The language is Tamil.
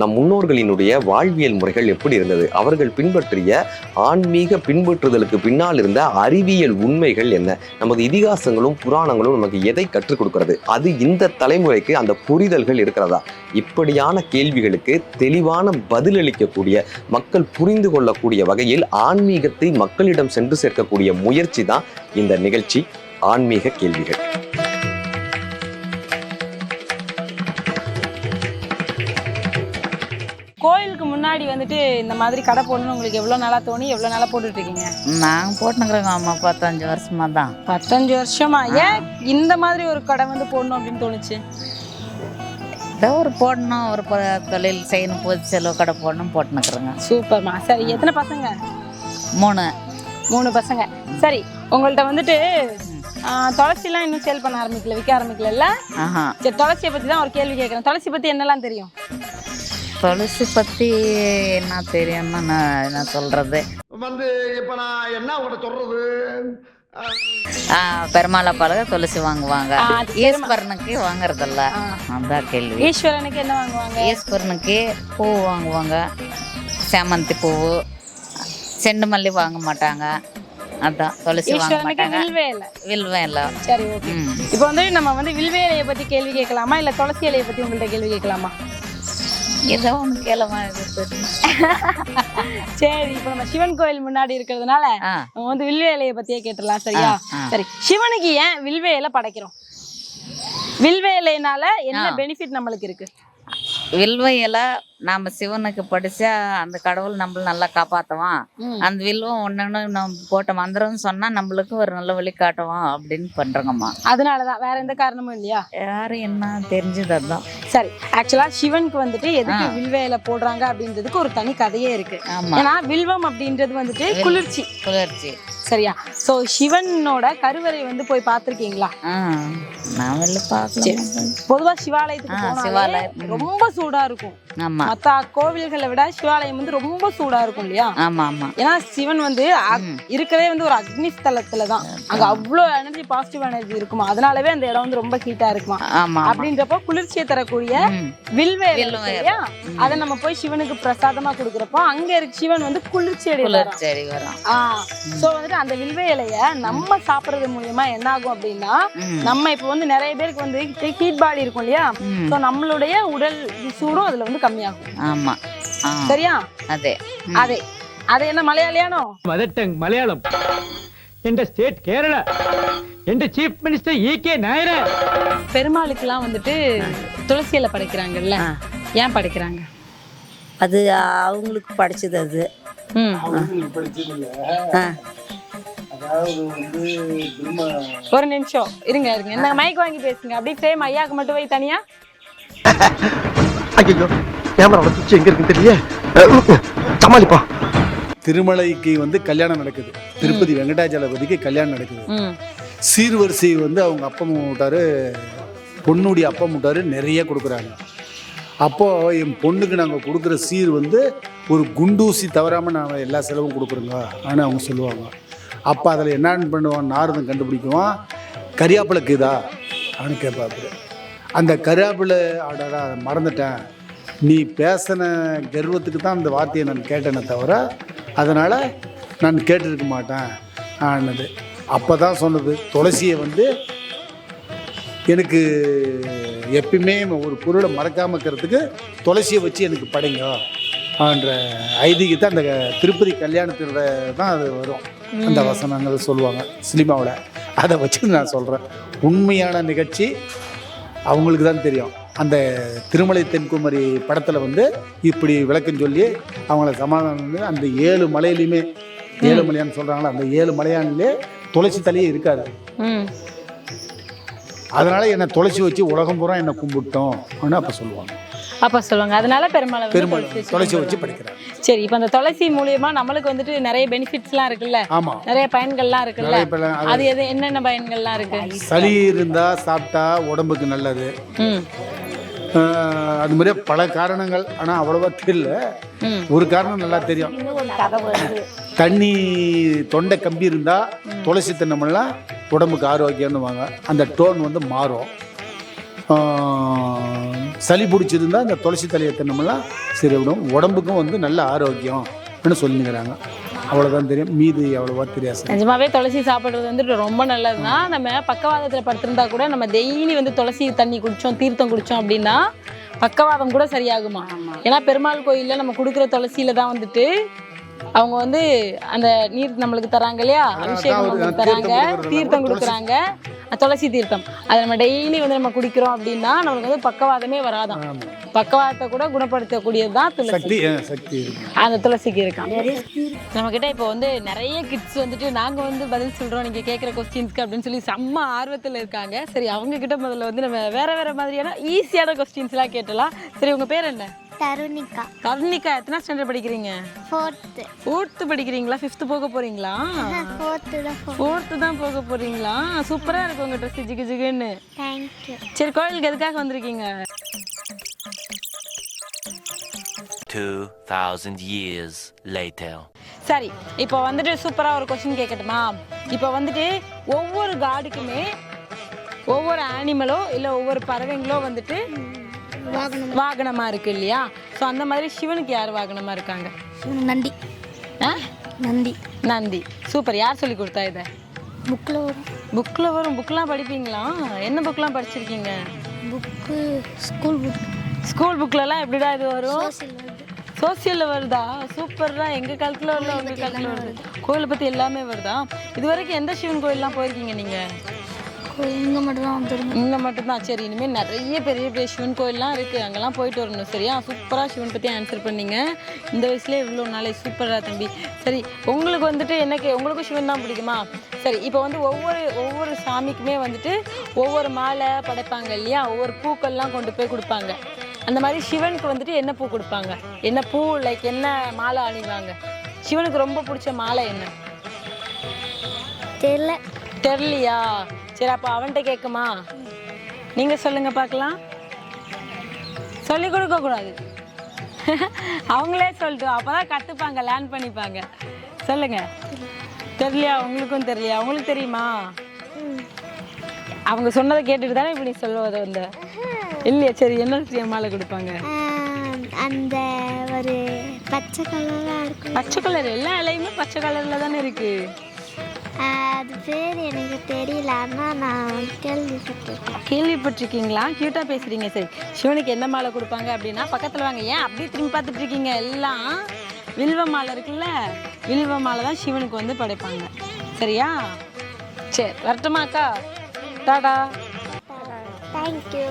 நம் முன்னோர்களினுடைய வாழ்வியல் முறைகள் எப்படி இருந்தது? அவர்கள் பின்பற்றிய ஆன்மீக பின்பற்றுதலுக்கு பின்னால் இருந்த அறிவியல் உண்மைகள் என்ன? நமது இதிகாசங்களும் புராணங்களும் நமக்கு எதை கற்றுக் கொடுக்கிறது? அது இந்த தலைமுறைக்கு அந்த புரிதல்கள் இருக்கிறதா? இப்படியான கேள்விகளுக்கு தெளிவான பதிலளிக்கக்கூடிய மக்கள் புரிந்து கொள்ளக்கூடிய வகையில் ஆன்மீகத்தை மக்களிடம் சென்று சேர்க்கக்கூடிய முயற்சி தான் இந்த நிகழ்ச்சி ஆன்மீக கேள்விகள். முன்னாடி வந்துட்டு இந்த மாதிரி கடை போடணும்னு உங்களுக்கு எவ்வளோ நாளா தோணி எவ்வளோ நாளா போட்டுட்டு இருக்கீங்க நாங்கள் போட்டுக்கிறோங்க அம்மா பத்தஞ்சு வருஷமா தான். பத்தஞ்சு வருஷமா? ஏன் இந்த மாதிரி ஒரு கடை வந்து போடணும் அப்படின்னு தோணுச்சு? ஏதோ ஒரு போடணும் ஒரு பொ- தொழில் செய்யணும் பொது செலவு கடை போடணும் போட்டுனுக்குறோங்க. சூப்பர்மா. சரி எத்தனை பசங்க? மூணு. மூணு பசங்க. சரி உங்கள்ட்ட வந்துட்டு ஆ, துளசிலாம் இன்னும் சேல் பண்ண ஆரம்பிக்கல விற்க ஆரம்பிக்கல ஆஹா. சரி துளசியை பற்றி தான் ஒரு கேள்வி கேட்குறேன் துளசி பற்றி என்னெல்லாம் தெரியும்? துளசி பற்றி என்ன தெரியும்னா நான் என்ன சொல்கிறது வந்து இப்ப நான் என்ன உங்கள்கிட்ட சொல்றது? பெருமாளை பழக துளசி வாங்குவாங்க. ஈஸ்வரனுக்கு வாங்குறதில்ல. அதான் கேள்வி. ஈஸ்வரனுக்கு என்ன வாங்குவாங்க? ஈஸ்வரனுக்கு பூ வாங்குவாங்க. சாமந்தி பூவு செண்டு மல்லி வாங்க மாட்டாங்க. அதான் துளசி வாங்க ஈஸ்வரனுக்கு மாட்டாங்க. வில்வே இல்லை. சரி ஓகே இப்போ வந்து நம்ம வந்து வில்வே இலையை பற்றி கேள்வி கேட்கலாமா? இல்லை துளசி இலையை பற்றி உங்கள்ட்ட கேள்வி கேட்கலாமா? ஏதோ ஒன்று கேளமா சரி இப்போ நம்ம சிவன் கோயில் முன்னாடி இருக்கிறதுனால நம்ம வந்து வில்வே இலையை பற்றியே கேட்டுடலாம் சரியா. சரி சிவனுக்கு ஏன் வில்வே இலை படைக்கிறோம்? வில்வே இலையினால என்ன. பெனிஃபிட் நம்மளுக்கு இருக்கு? வில்வ இலை நாம சிவனுக்கு படிச்சா அந்த கடவுள் நம்மள நல்லா காப்பாத்துவான். அந்த வில்வம் ஒன்று நம்ம போட்ட மந்திரம்னு சொன்னா நம்மளுக்கு ஒரு நல்ல வழி காட்டுவான் அப்படின்னு பண்றோங்கம்மா. அதனாலதான் வேற எந்த காரணமும் இல்லையா? யாரும் என்ன தெரிஞ்சது அதான். சரி ஆக்சுவலா சிவனுக்கு வந்துட்டு எதுக்கு ஆ. வில்வே இலை போடுறாங்க அப்படின்றதுக்கு ஒரு தனி கதையே இருக்கு. ஏன்னா வில்வம் அப்படின்றது வந்துட்டு குளிர்ச்சி. குளிர்ச்சி. சரியா? சோ சிவனோட கருவறை வந்து போய் பார்த்திருக்கீங்களா? நான் வெளில பொதுவா சிவாலயத்துக்கு. ரொம்ப சூடா இருக்கும். ஆமா. மத்த கோவில்களை விட சிவாலயம் வந்து ரொம்ப சூடா இருக்கும் இல்லையா? ஆமா ஆமா. ஏன்னா சிவன் வந்து. இருக்கிறதே வந்து ஒரு அக்னி ஸ்தலத்துல தான். அங்க அவ்வளோ எனர்ஜி பாசிட்டிவ் எனர்ஜி இருக்குமா? அதனாலவே அந்த இடம் வந்து ரொம்ப ஹீட்டா இருக்குமா? ஆமா அப்படின்றப்போ குளிர்ச்சியை தரக்கூடிய. வில்வே. இல்லையா. அதை நம்ம போய் சிவனுக்கு பிரசாதமா கொடுக்குறப்போ அங்க இருக்க சிவன் வந்து குளிர்ச்சி அடி வரும் ஆ. சோ வந்துட்டு அந்த வில்வே இலைய நம்ம சாப்பிடுறது மூலியமா என்ன ஆகும் அப்படின்னா. நம்ம இப்போ வந்து நிறைய பேருக்கு வந்து ஹீட் பாடி இருக்கும் இல்லையா. சோ நம்மளுடைய உடல் சூடும் அதுல வந்து கம்மியாகும். ஆமா. சரியா? அதே. அதே. அது என்ன மலையாளியானோ? மதட்டங் மலையாளம். என்ற ஸ்டேட் கேரளா. என்ற chief minister E K Nayar. பெருமாளுக்கெல்லாம் வந்துட்டு துளசி படைக்கிறாங்கல்ல. ஏன் படைக்கிறாங்க? அது அவங்களுக்கு படைச்சது அது. ஒரு நிமிஷம். இருங்க இருங்க. மைக் வாங்கி பேசுங்க. அப்படியே சேம் ஐயாக்கு மட்டும் போய் தனியா. கேமரா வச்சு எங்க இருக்குன்னு தெரியல சமாளிப்பா. திருமலைக்கு வந்து கல்யாணம் நடக்குது. திருப்பதி வெங்கடாஜலபதிக்கு கல்யாணம் நடக்குது. சீர்வரிசை வந்து அவங்க அப்பா விட்டாரு பொண்ணுடைய அப்பா விட்டாரு நிறைய கொடுக்குறாங்க. அப்போ என் பொண்ணுக்கு நாங்கள் கொடுக்குற சீர் வந்து ஒரு குண்டூசி தவறாமல் நாங்கள் எல்லா செலவும் கொடுக்குறோங்க ஆனால் அவங்க சொல்லுவாங்க. அப்போ அதில் என்னன்னு பண்ணுவான் நாரதம் கண்டுபிடிக்குவான் கரியாப்பிளக்கு இதா? அப்படின்னு கேட்பாரு அந்த கரியாப்பிளை அடடா மறந்துட்டேன். நீ பேசின கர்வத்துக்கு தான் அந்த வார்த்தையை நான் கேட்டேனே தவிர அதனால் நான் கேட்டிருக்க மாட்டேன் ஆனது. அப்போ தான் சொன்னது துளசியை வந்து எனக்கு எப்பயுமே ஒரு பொருளை மறக்காம இருக்கிறதுக்கு துளசியை வச்சு எனக்கு படைங்க என்ற ஐதீகத்தை அந்த திருப்பதி கல்யாணத்தில் தான் அது வரும். அந்த வசனங்கள் சொல்லுவாங்க சினிமாவில். அதை வச்சு நான் சொல்கிறேன் உண்மையான நிகழ்ச்சி அவங்களுக்கு தான் தெரியும். அந்த திருமலை தென்குமரி படத்தில் வந்து இப்படி விளக்கம் சொல்லி அவங்கள சமாதானம் பண்ணி அந்த ஏழு மலையிலையுமே ஏழு மலையான்னு சொல்கிறாங்களா அந்த ஏழு மலையானிலே துளசி தலையே இருக்காது அதனால என்னை துளசி வச்சு உலகம் பூரா என்னை கும்பிட்டோம் அப்படின்னு அப்போ சொல்லுவாங்க. அப்ப சொல்லுவாங்க. அதனால பெருமாளை வந்து பெருமாள் துளசி வச்சு. படிக்கிறாங்க சரி இப்போ அந்த துளசி மூலியமா நம்மளுக்கு வந்துட்டு நிறைய பெனிஃபிட்ஸ்லாம் இருக்குல்ல? ஆமாம் நிறைய பயன்கள்லாம் இருக்குல்ல? அது எது என்னென்ன பயன்கள்லாம் இருக்கு? சளி இருந்தால் சாப்பிட்டா உடம்புக்கு நல்லது. அது மாதிரியே பல காரணங்கள். ஆனால் அவ்வளோவா தெரியல. ஒரு காரணம் நல்லா தெரியும். தண்ணி தொண்டை கம்பி இருந்தால் துளசி தண்ணமெல்லாம் உடம்புக்கு ஆரோக்கியம்னுவாங்க. அந்த டோன் வந்து மாறும். சளி பிடிச்சிருந்தா இந்த துளசி தலையை தின்னமெல்லாம் சரிவிடும் உடம்புக்கும் வந்து நல்ல ஆரோக்கியம்னு சொல்லிங்கிறாங்க அவ்வளோதான் தெரியும் மீது அவ்வளோவா தெரியாது நிஜமாவே துளசி சாப்பிட்றது வந்துட்டு ரொம்ப நல்லது தான் நம்ம பக்கவாதத்தில் படுத்திருந்தா கூட நம்ம டெய்லி வந்து துளசி தண்ணி குடித்தோம் தீர்த்தம் குடித்தோம் அப்படின்னா பக்கவாதம் கூட சரியாகுமா ஏன்னா பெருமாள் கோயிலில் நம்ம கொடுக்குற துளசியில தான் வந்துட்டு அவங்க வந்து அந்த நீர் நம்மளுக்கு தராங்க இல்லையா அபிஷேகம் நம்மளுக்கு தராங்க. தீர்த்தம். கொடுக்குறாங்க துளசி தீர்த்தம். அதை நம்ம டெய்லி வந்து நம்ம குடிக்கிறோம் அப்படின்னா நமக்கு வந்து பக்கவாதமே ஆமாம் பக்கவாதத்தை கூட குணப்படுத்தக்கூடியது தான் துளசி அந்த துளசிக்கு இருக்கான் நம்ம கிட்ட இப்போ வந்து நிறைய கிட்ஸ் வந்துட்டு நாங்க வந்து பதில் சொல்றோம் நீங்க கேட்குற கொஸ்டின்ஸ்க்கு அப்படின்னு சொல்லி செம்ம ஆர்வத்துல இருக்காங்க. சரி அவங்க கிட்ட முதல்ல வந்து நம்ம வேற வேற மாதிரியான ஈஸியான கொஸ்டின்ஸ்லாம் கேட்டலாம் சரி உங்க பேர் என்ன? தருணிகா கருணிகா எத்தனை ஸ்டாண்டர்ட் படிக்கிறீங்க? ஃபோர்த்து ஃபோர்த்து படிக்கிறீங்களா? ஃபிஃப்த்து போக போறீங்களா? ஃபோர்த்து தான் ஃபோர்த்து தான் போக போறீங்களா? சூப்பரா இருக்கு உங்க ட்ரெஸ் ஜிகு ஜிகுன்னு. தேங்க்யூ சரி கோயிலுக்கு எதுக்காக வந்திருக்கீங்க? 2,000 years later. சரி இப்போ வந்துட்டு சூப்பராக ஒரு கொஸ்டின் கேட்கட்டுமா? இப்போ வந்துட்டு ஒவ்வொரு காடுக்குமே ஒவ்வொரு ஆனிமலோ இல்லை ஒவ்வொரு பறவைங்களோ வந்துட்டு வாகனமாக இருக்கு இல்லையா? ஸோ அந்த மாதிரி சிவனுக்கு யார் வாகனமாக இருக்காங்க? நந்தி. ஆ? நந்தி. நந்தி. சூப்பர். யார் சொல்லி கொடுத்தா இதை? புக்கில் வரும். புக்கில் வரும். புக்கெலாம் படிப்பீங்களா? என்ன புக்கெலாம் படிச்சிருக்கீங்க? புக்கு ஸ்கூல் புக் ஸ்கூல் புக்லலாம் எப்படிடா இது வரும்? வருது. சோசியலில் வருதா? சூப்பர்டா எங்கள் காலத்தில் வரல? உங்கள் காலத்தில் வருது. கோயிலை பற்றி எல்லாமே வருதா? இது வரைக்கும் எந்த சிவன் கோயிலெலாம் போயிருக்கீங்க நீங்கள் இங்கே மட்டும் தான் வந்துருங்க இங்கே மட்டும்தான். சரி இனிமேல் நிறைய பெரிய பெரிய சிவன் கோயிலெலாம் இருக்குது அங்கெல்லாம் போயிட்டு வரணும். சரியா? சூப்பராக சிவன் பற்றி ஆன்சர் பண்ணீங்க. இந்த வயசுலேயே இவ்வளோ நாளே சூப்பராக தம்பி. சரி உங்களுக்கு வந்துட்டு என்ன கே உங்களுக்கும் சிவன் தான் பிடிக்குமா? சரி இப்போ வந்து ஒவ்வொரு ஒவ்வொரு சாமிக்குமே வந்துட்டு ஒவ்வொரு மாலை படைப்பாங்க இல்லையா? ஒவ்வொரு பூக்கள்லாம் கொண்டு போய் கொடுப்பாங்க. அந்த மாதிரி சிவனுக்கு வந்துட்டு என்ன பூ கொடுப்பாங்க? என்ன பூ லைக் என்ன மாலை அணிவாங்க? சிவனுக்கு ரொம்ப பிடிச்ச மாலை என்ன? தெரியல. தெரியலையா? சரி அப்போ அவன்கிட்ட கேட்குமா நீங்கள் சொல்லுங்க பார்க்கலாம். சொல்லி கொடுக்க கூடாது. அவங்களே சொல்லிட்டு அப்பதான் கற்றுப்பாங்க லேர்ன் பண்ணிப்பாங்க. சொல்லுங்க. தெரியலையா? உங்களுக்கும் தெரியலையா? உங்களுக்கு தெரியுமா? அவங்க சொன்னதை கேட்டுட்டு தானே இப்படி சொல்லுவது வந்த? இல்லையா சரி என்ன மாலை கொடுப்பாங்க? அந்த ஒரு பச்சை கலராக இருக்கும். பச்சை கலர் எல்லா இலையுமே பச்சை கலரில் தானே இருக்கு. அது பேர் எனக்கு தெரியல. ஆனால் நான் கேள்விப்பட்டிருக்கேன். கேள்விப்பட்டிருக்கீங்களா? க்யூட்டாக பேசுகிறீங்க சரி. சிவனுக்கு என்ன மாலை கொடுப்பாங்க அப்படின்னா பக்கத்தில் வாங்க. ஏன் அப்படியே திரும்பி பார்த்துட்டு இருக்கீங்க எல்லாம் வில்வ மாலை இருக்குல்ல? வில்வ மாலை தான் சிவனுக்கு வந்து படைப்பாங்க. சரியா? சரி வரட்டுமாக்கா டாடா. தேங்க்யூ